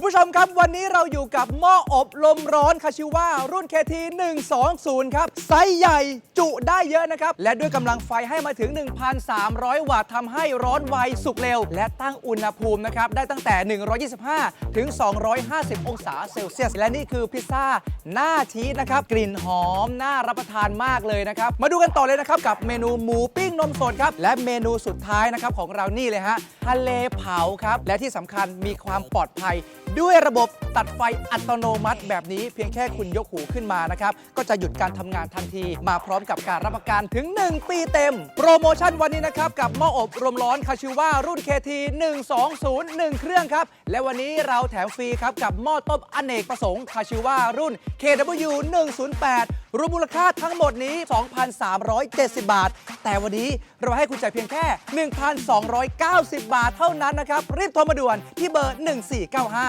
คุณผู้ชมครับ วันนี้เราอยู่กับหม้ออบลมร้อนคาชิว่ารุ่น KT 120 ครับ ไซส์ใหญ่จุได้เยอะนะครับ และด้วยกำลังไฟให้มาถึง 1,300 วัตต์ทำให้ร้อนไวสุกเร็ว และตั้งอุณหภูมินะครับ ได้ตั้งแต่ 125 ถึง 250 องศาเซลเซียส และนี่คือพิซซ่าหน้าชีสนะครับ กลิ่นหอมน่ารับประทานมากเลยนะครับ มาดูกันต่อเลยนะครับกับเมนูหมูปิ้งนมสดครับและเมนูสุดท้ายนะครับของเรานี่เลยฮะทะเลเผาครับและที่สำคัญมีความปลอดภัยด้วยระบบตัดไฟอัตโนมัติแบบนี้เพียงแค่คุณยกหูขึ้นมานะครับ ก็จะหยุดการทำงานทันที มาพร้อมกับการรับประกันถึง 1 ปีเต็ม โปรโมชั่นวันนี้นะครับ กับหม้ออบรมร้อนคาชิว่ารุ่น KT 120 1 เครื่องครับ และวันนี้เราแถมฟรีครับ กับหม้อต้มอเนกประสงค์คาชิว่ารุ่น KW 108รวมมูลค่าทั้งหมดนี้ 2,370 บาท แต่วันนี้เราให้คุณจ่ายเพียงแค่ 1,290 บาทเท่านั้นนะครับ รีบโทรมาด่วนที่เบอร์ 1495